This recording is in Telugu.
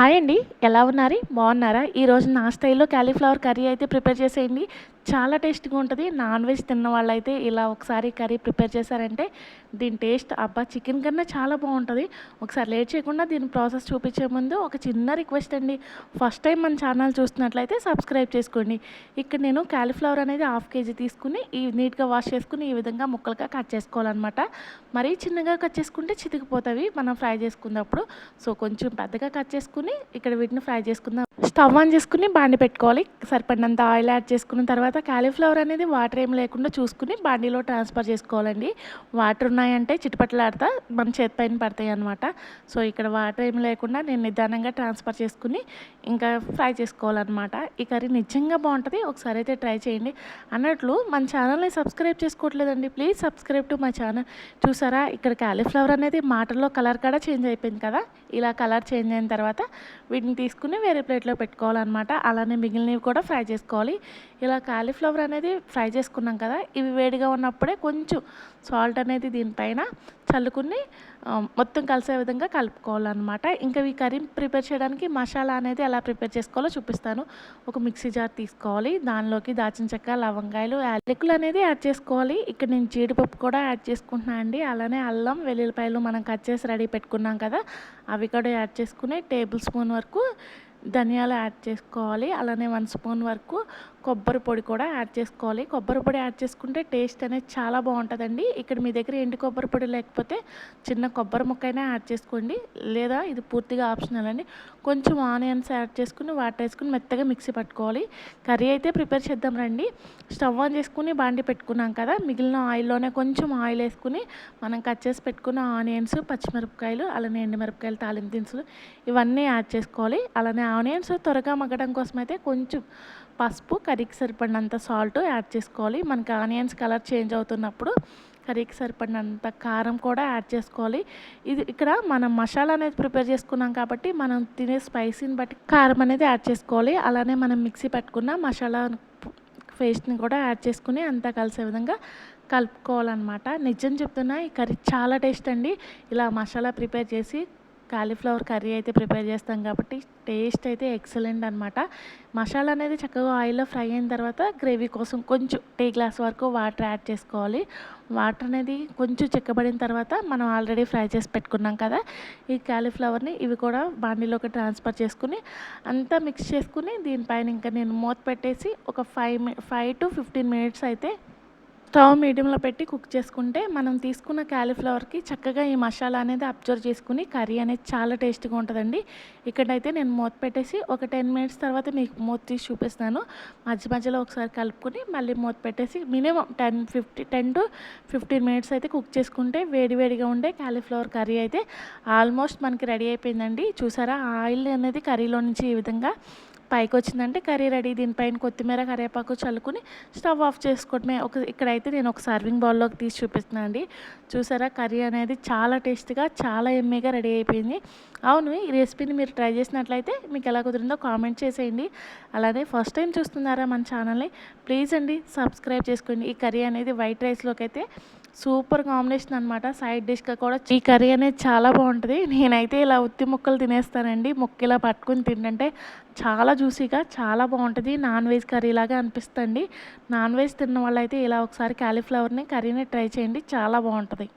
హాయ్ అండి. ఎలా ఉన్నారు? బాగున్నారా? ఈరోజు నా స్టైల్లో క్యాలీఫ్లవర్ కర్రీ అయితే ప్రిపేర్ చేసేయండి. చాలా టేస్ట్గా ఉంటుంది. నాన్ వెజ్ తిన్న వాళ్ళైతే ఇలా ఒకసారి కర్రీ ప్రిపేర్ చేశారంటే దీని టేస్ట్ అబ్బా చికెన్ కన్నా చాలా బాగుంటుంది. ఒకసారి లేట్ చేయకుండా దీని ప్రాసెస్ చూపించే ముందు ఒక చిన్న రిక్వెస్ట్ అండి. ఫస్ట్ టైం మన ఛానల్ చూస్తున్నట్లయితే సబ్స్క్రైబ్ చేసుకోండి. ఇక్కడ నేను క్యాలీఫ్లవర్ అనేది హాఫ్ కేజీ తీసుకుని ఈ నీట్గా వాష్ చేసుకుని ఈ విధంగా ముక్కలుగా కట్ చేసుకోవాలన్నమాట. మరీ చిన్నగా కట్ చేసుకుంటే చితికిపోతాయి. మనం ఫ్రై చేసుకున్నప్పుడు సో కొంచెం పెద్దగా కట్ చేసుకుని ఇక్కడ వీటిని ఫ్రై చేసుకుందాం. స్టవ్ ఆన్ చేసుకుని బాండి పెట్టుకోవాలి. సరిపడినంత ఆయిల్ యాడ్ చేసుకున్న తర్వాత తర్వాత కాలీఫ్లవర్ అనేది వాటర్ ఏం లేకుండా చూసుకుని బాండీలో ట్రాన్స్ఫర్ చేసుకోవాలండి. వాటర్ ఉన్నాయంటే చిటపట్లాడతా మన చేతి పైన పడతాయి అనమాట సో ఇక్కడ వాటర్ ఏం లేకుండా నేను నిదానంగా ట్రాన్స్ఫర్ చేసుకుని ఇంకా ఫ్రై చేసుకోవాలన్నమాట. ఈ కర్రీ నిజంగా బాగుంటుంది. ఒకసారి అయితే ట్రై చేయండి. అన్నట్లు మన ఛానల్ని subscribe చేసుకోవట్లేదండి. Please subscribe to my channel చూసారా? ఇక్కడ క్యాలీఫ్లవర్ అనేది మాటల్లో కలర్ కూడా చేంజ్ అయిపోయింది కదా? ఇలా కలర్ చేంజ్ అయిన తర్వాత వీటిని తీసుకుని వేరే ప్లేట్లో పెట్టుకోవాలన్నమాట. అలానే మిగిలినవి కూడా ఫ్రై చేసుకోవాలి. ఇలా కాలీఫ్లవర్ అనేది ఫ్రై చేసుకున్నాం కదా ఇవి వేడిగా ఉన్నప్పుడే కొంచెం సాల్ట్ అనేది దీనిపైన చల్లుకుని మొత్తం కలిసే విధంగా కలుపుకోవాలన్నమాట. ఇంకా ఈ కర్రీ ప్రిపేర్ చేయడానికి మసాలా అనేది ఎలా ప్రిపేర్ చేసుకోవాలో చూపిస్తాను. ఒక మిక్సీ జార్ తీసుకోవాలి దానిలోకి దాచిన చెక్క లవంగాయలు యాలకులు అనేది యాడ్ చేసుకోవాలి. ఇక్కడ నేను జీడిపప్పు కూడా యాడ్ చేసుకుంటున్నాను అండి. అలానే అల్లం వెల్లుల్లిపాయలు మనం కట్ చేసి రెడీ పెట్టుకున్నాం కదా అవి కూడా యాడ్ చేసుకుని టేబుల్ స్పూన్ వరకు ధనియాలు యాడ్ చేసుకోవాలి. అలానే వన్ స్పూన్ వరకు కొబ్బరి పొడి కూడా యాడ్ చేసుకోవాలి. కొబ్బరి పొడి యాడ్ చేసుకుంటే టేస్ట్ అనేది చాలా బాగుంటుందండి. ఇక్కడ మీ దగ్గర ఎండు కొబ్బరి పొడి లేకపోతే చిన్న కొబ్బరి ముక్క అయినా యాడ్ చేసుకోండి. లేదా ఇది పూర్తిగా ఆప్షనల్ అండి. కొంచెం ఆనియన్స్ యాడ్ చేసుకుని వాటర్ వేసుకుని మెత్తగా మిక్సీ పట్టుకోవాలి. కర్రీ అయితే ప్రిపేర్ చేద్దాం రండి. స్టవ్ ఆన్ చేసుకుని బాండి పెట్టుకున్నాం కదా మిగిలిన ఆయిల్లోనే కొంచెం ఆయిల్ వేసుకుని మనం కట్ చేసి పెట్టుకున్న ఆనియన్స్ పచ్చిమిరపకాయలు అలానే ఎండుమిరపకాయలు తాలింపు దినుసులు ఇవన్నీ యాడ్ చేసుకోవాలి. అలానే ఆనియన్స్ త్వరగా మగ్గడం కోసం అయితే కొంచెం పసుపు కర్రీకి సరిపడినంత సాల్ట్ యాడ్ చేసుకోవాలి. మనకి ఆనియన్స్ కలర్ చేంజ్ అవుతున్నప్పుడు కర్రీకి సరిపడినంత కారం కూడా యాడ్ చేసుకోవాలి. ఇది ఇక్కడ మనం మసాలా అనేది ప్రిపేర్ చేసుకున్నాం కాబట్టి మనం తినే స్పైసీని బట్టి కారం అనేది యాడ్ చేసుకోవాలి. అలానే మనం మిక్సీ పెట్టుకున్న మసాలా పేస్ట్ని కూడా యాడ్ చేసుకుని అంతా కలిసే విధంగా కలుపుకోవాలన్నమాట. నిజం చెప్తున్నా ఈ కర్రీ చాలా టేస్ట్ అండి. ఇలా మసాలా ప్రిపేర్ చేసి కాలీఫ్లవర్ కర్రీ అయితే ప్రిపేర్ చేస్తాం కాబట్టి టేస్ట్ అయితే ఎక్సలెంట్ అనమాట మసాలా అనేది చక్కగా ఆయిల్లో ఫ్రై అయిన తర్వాత గ్రేవీ కోసం కొంచెం టీ గ్లాస్ వరకు వాటర్ యాడ్ చేసుకోవాలి. వాటర్ అనేది కొంచెం చిక్కబడిన తర్వాత మనం ఆల్రెడీ ఫ్రై చేసి పెట్టుకున్నాం కదా ఈ కాలీఫ్లవర్ని ఇవి కూడా బాండీలోకి ట్రాన్స్ఫర్ చేసుకుని అంతా మిక్స్ చేసుకుని దీనిపైన ఇంకా నేను మూత పెట్టేసి ఒక five five to fifteen minutes అయితే స్టవ్ మీడియంలో పెట్టి కుక్ చేసుకుంటే మనం తీసుకున్న క్యాలీఫ్లవర్కి చక్కగా ఈ మసాలా అనేది అబ్జర్వ్ చేసుకుని కర్రీ అనేది చాలా టేస్ట్గా ఉంటుందండి. ఇక్కడైతే నేను మూత పెట్టేసి ఒక టెన్ మినిట్స్ తర్వాత మీకు మూత తీసి చూపిస్తాను మధ్య మధ్యలో ఒకసారి కలుపుకొని మళ్ళీ మూత పెట్టేసి minimum ten fifty ten to fifteen minutes అయితే కుక్ చేసుకుంటే వేడివేడిగా ఉండే క్యాలీఫ్లవర్ కర్రీ అయితే ఆల్మోస్ట్ మనకి రెడీ అయిపోయిందండి. చూసారా? ఆయిల్ అనేది కర్రీలో నుంచి ఈ విధంగా పైకి వచ్చిందంటే కర్రీ రెడీ దీనిపైన కొత్తిమీర కరివేపాకు చల్లుకుని స్టవ్ ఆఫ్ చేసుకోవడమే. ఒక ఇక్కడైతే నేను ఒక సర్వింగ్ బౌల్లోకి తీసి చూపిస్తున్నాను అండి. చూసారా? కర్రీ అనేది చాలా టేస్ట్గా చాలా ఎమ్మీగా రెడీ అయిపోయింది. అవును ఈ రెసిపీని మీరు ట్రై చేసినట్లయితే మీకు ఎలా కుదిరిందో కామెంట్ చేసేయండి. అలానే ఫస్ట్ టైం చూస్తున్నారా మన ఛానల్ని ప్లీజ్ అండి సబ్స్క్రైబ్ చేసుకోండి. ఈ కర్రీ అనేది వైట్ రైస్లోకి అయితే సూపర్ కాంబినేషన్ అనమాట సైడ్ డిష్గా కూడా ఈ కర్రీ అనేది చాలా బాగుంటుంది. నేనైతే ఇలా ఉత్తి ముక్కలు తినేస్తానండి. ముక్క ఇలా పట్టుకుని తింటుంటే చాలా జ్యూసీగా చాలా బాగుంటుంది. నాన్ వెజ్ కర్రీ లాగా అనిపిస్తుంది. నాన్ వెజ్ తిన్న వాళ్ళైతే ఇలా ఒకసారి క్యాలీఫ్లవర్ని కర్రీని ట్రై చేయండి. చాలా బాగుంటుంది.